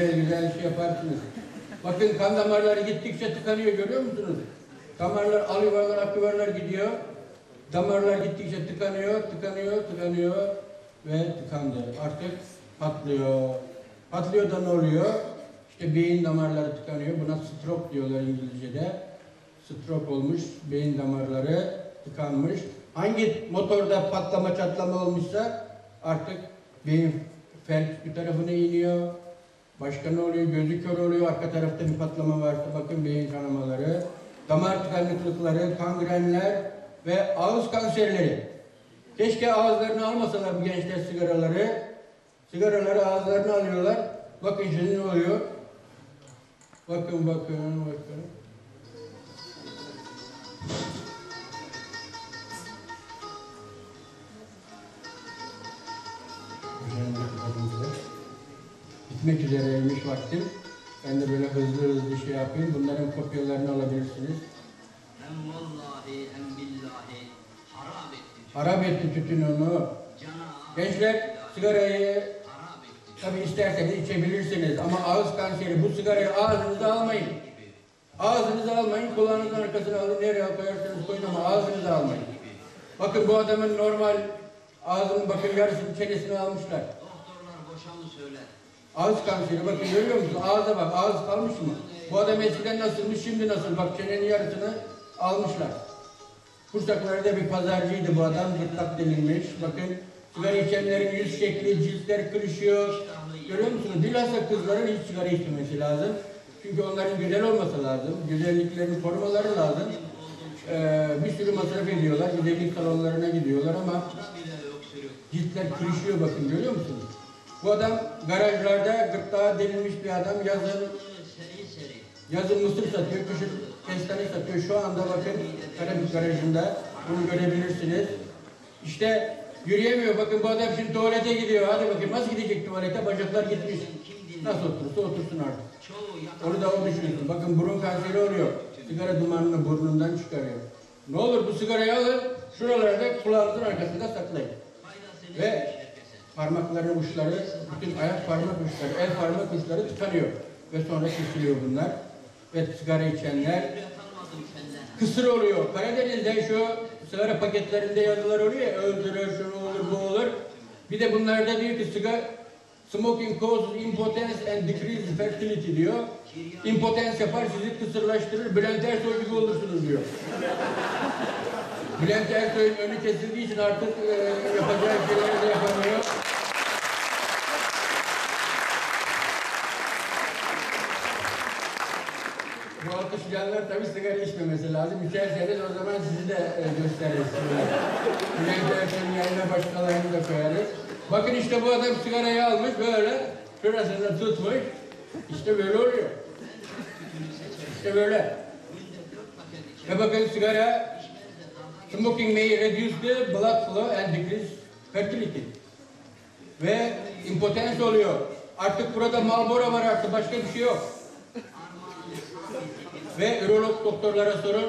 güzel güzel şey yaparsınız. Bakın kan damarları gittikçe tıkanıyor görüyor musunuz? Damarlar alıvarlar akıvarlar gidiyor. Damarlar gittikçe tıkanıyor, tıkanıyor, tıkanıyor ve tıkandı. Artık patlıyor. Patlıyor da ne oluyor? İşte beyin damarları tıkanıyor. Buna stroke diyorlar İngilizce'de. Stroke olmuş, beyin damarları tıkanmış. Hangi motorda patlama çatlama olmuşsa artık beyin felç bir tarafına iniyor. Başka ne oluyor? Gözü kör oluyor. Arka tarafta bir patlama varsa bakın beyin kanamaları. Damar tıkanıklıkları, kangrenler ve ağız kanserleri. Keşke ağızlarını almasalar bu gençler sigaraları. Sigaraları ağızlarına alıyorlar. Bakın şimdi ne oluyor? Bakın bakın bakın. Bitmek üzereymiş vaktim. Ben de böyle hızlı hızlı şey yapayım. Bunların kopyalarını alabilirsiniz. Hem vallahi hem billahi harap etti. Harap etti tütün onu. Gençler sigarayı tabi isterseniz içebilirsiniz ama ağız kanseri bu sigarayı ağzınıza almayın. Ağzınıza almayın, kulağınızın arkasına alın, nereye koyarsanız koyun ama ağzınıza almayın. Bakın bu adamın normal ağzının bakın yarısını çenesini almışlar. Doktorlar boşanı söyler. Ağız kanseri bakın görüyor musun? Ağza bak ağız kalmış mı? Bu adam eskiden nasılmış şimdi nasıl? Bak çenenin yarısını almışlar. Kursaklarda bir pazarcıydı bu adam. Gırtlak denilmiş. Bakın sigara içenlerin yüz şekli, ciltler kırışıyor. Görüyor musunuz? Bilhassa kızların hiç sigara içmemesi lazım. Çünkü onların güzel olması lazım. Güzelliklerini korumaları lazım. Ee, bir sürü masraf ediyorlar. Güzellik salonlarına gidiyorlar ama öksürük. Ciltler kırışıyor bakın görüyor musunuz? Bu adam garajlarda gırtlağa delinmiş bir adam yazın yazın mısır satıyor, kışın kestane satıyor. Şu anda bakın Karabük garajında bunu görebilirsiniz. İşte yürüyemiyor. Bakın bu adam şimdi tuvalete gidiyor. Hadi bakayım nasıl gidecek tuvalete? Bacaklar gitmiş. Nasıl oturursa otursun artık. Onu da o düşünsün. Bakın burun kanseri oluyor. Sigara dumanını burnundan çıkarıyor. Ne olur bu sigarayı alın, şuralarda kulağınızın arkasında saklayın. Ve. Parmakların uçları, bütün ayak parmak uçları, el parmak uçları tıkanıyor. Ve sonra kesiliyor bunlar. Ve sigara içenler kısır oluyor. Karadeniz'de şu sigara paketlerinde yazılar oluyor ya, öldürür, şunu olur, bu olur. Bir de bunlarda diyor ki sigara Smoking causes impotence and decreases fertility diyor. Impotens yapar, sizi kısırlaştırır, Bülent Ersoy gibi olursunuz diyor. Bülent Ersoy'un önü kesildiği için artık e, yapacağı şeyleri de yapamıyor. Alkışlayanlar tabii sigara içmemesi lazım. İçerseniz o zaman sizi de e, gösteririz. Ersoy'un yerine başkalarını da koyarız. Bakın işte bu adam sigarayı almış böyle. Şurasını tutmuş. İşte böyle oluyor. İşte böyle. Ve bakın sigara Smoking may reduce the blood flow and decrease fertility. Ve impotens oluyor. Artık burada Marlboro var artık başka bir şey yok. Ve ürolog doktorlara sorun.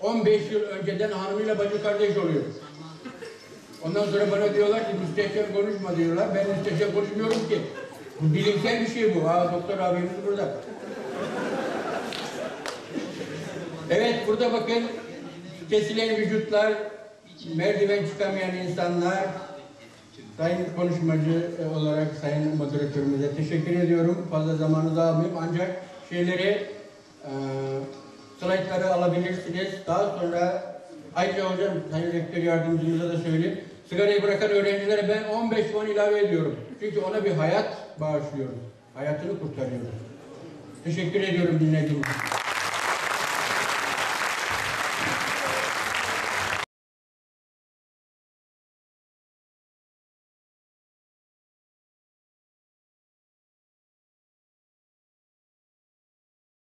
15 yıl önceden hanımıyla bacı kardeş oluyor. Ondan sonra bana diyorlar ki müstehcen konuşma diyorlar. Ben müstehcen konuşmuyorum ki. Bu bilimsel bir şey bu. Aa doktor abimiz burada. Evet burada bakın kesilen vücutlar, merdiven çıkamayan insanlar. Sayın konuşmacı e, olarak Sayın Moderatörümüze teşekkür ediyorum. Fazla zamanınızı almayayım ancak şeyleri e, slaytları alabilirsiniz. Daha sonra ayrıca hocam Sayın Rektör Yardımcımıza da söyleyeyim. Sigarayı bırakan öğrencilere ben 15 puan ilave ediyorum. Çünkü ona bir hayat bağışlıyoruz. Hayatını kurtarıyoruz. Teşekkür ediyorum dinlediğiniz için.